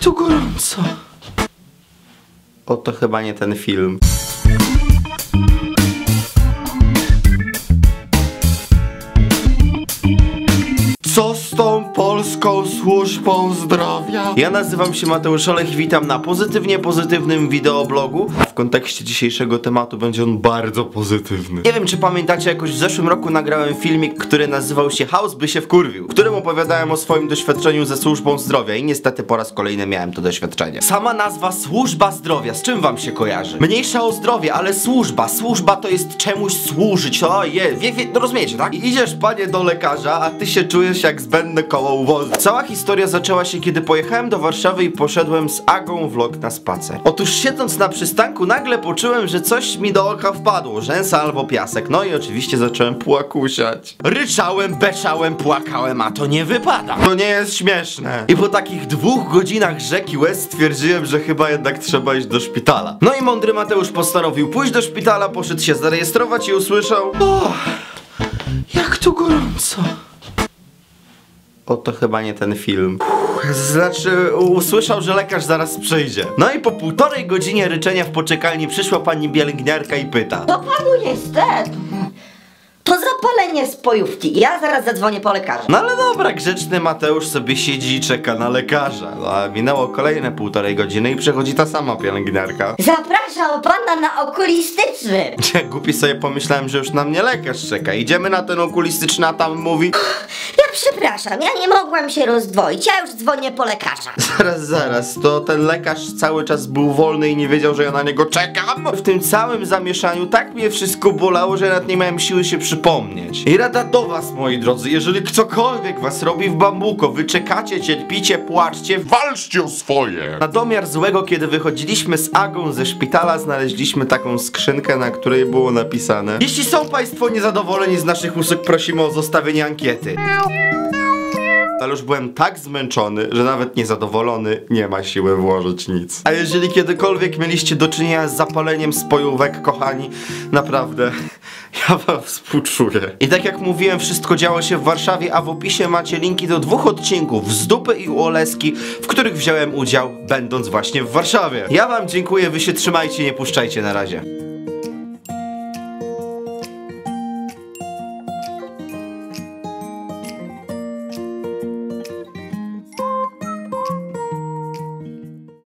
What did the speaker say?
tu gorąco. O, to chyba nie ten film. Co z tą polską służbą zdrowia? Ja nazywam się Mateusz Olech i witam na pozytywnie pozytywnym wideoblogu. W kontekście dzisiejszego tematu będzie on bardzo pozytywny. Nie wiem, czy pamiętacie, jakoś w zeszłym roku nagrałem filmik, który nazywał się House by się wkurwił, w którym opowiadałem o swoim doświadczeniu ze służbą zdrowia i niestety po raz kolejny miałem to doświadczenie. Sama nazwa służba zdrowia, z czym wam się kojarzy? Mniejsza o zdrowie, ale służba. Służba to jest czemuś służyć. O je, wie, wie, no rozumiecie, tak? I idziesz, panie, do lekarza, a ty się czujesz jak zbędne koło Cała historia zaczęła się, kiedy pojechałem do Warszawy i poszedłem z Agą vlog na spacer. Otóż siedząc na przystanku, nagle poczułem, że coś mi do oka wpadło. Rzęsa albo piasek. No i oczywiście zacząłem płakusiać. Ryczałem, beczałem, płakałem, a to nie wypada. To nie jest śmieszne. I po takich dwóch godzinach rzeki łez stwierdziłem, że chyba jednak trzeba iść do szpitala. No i mądry Mateusz postanowił pójść do szpitala, poszedł się zarejestrować i usłyszał... O, jak tu gorąco. O, to chyba nie ten film. Znaczy, usłyszał, że lekarz zaraz przyjdzie. No i po półtorej godzinie ryczenia w poczekalni przyszła pani pielęgniarka i pyta. To panu niestety. To zapalenie spojówki. Ja zaraz zadzwonię po lekarza. No ale dobra, grzeczny Mateusz sobie siedzi i czeka na lekarza. No, a minęło kolejne półtorej godziny i przychodzi ta sama pielęgniarka. Zapraszam pana na okulistyczny. Głupi sobie pomyślałem, że już na mnie lekarz czeka. Idziemy na ten okulistyczny, a tam mówi... Przepraszam, ja nie mogłam się rozdwoić. Ja już dzwonię po lekarza. Zaraz, zaraz, to ten lekarz cały czas był wolny i nie wiedział, że ja na niego czekam? W tym całym zamieszaniu tak mnie wszystko bolało, że nawet nie miałem siły się przypomnieć. I rada do was, moi drodzy, jeżeli ktokolwiek was robi w bambuko, wy czekacie, cierpicie, płaczcie, Walczcie o swoje! na domiar złego, kiedy wychodziliśmy z Agą ze szpitala, znaleźliśmy taką skrzynkę, na której było napisane Jeśli są Państwo niezadowoleni z naszych usług, prosimy o zostawienie ankiety. Ale już byłem tak zmęczony, że nawet niezadowolony nie ma siły włożyć nic. A jeżeli kiedykolwiek mieliście do czynienia z zapaleniem spojówek, kochani, naprawdę, ja wam współczuję. I tak jak mówiłem, wszystko działo się w Warszawie, a w opisie macie linki do dwóch odcinków z dupy i u Oleski, w których wziąłem udział, będąc właśnie w Warszawie. Ja wam dziękuję, wy się trzymajcie, nie puszczajcie na razie.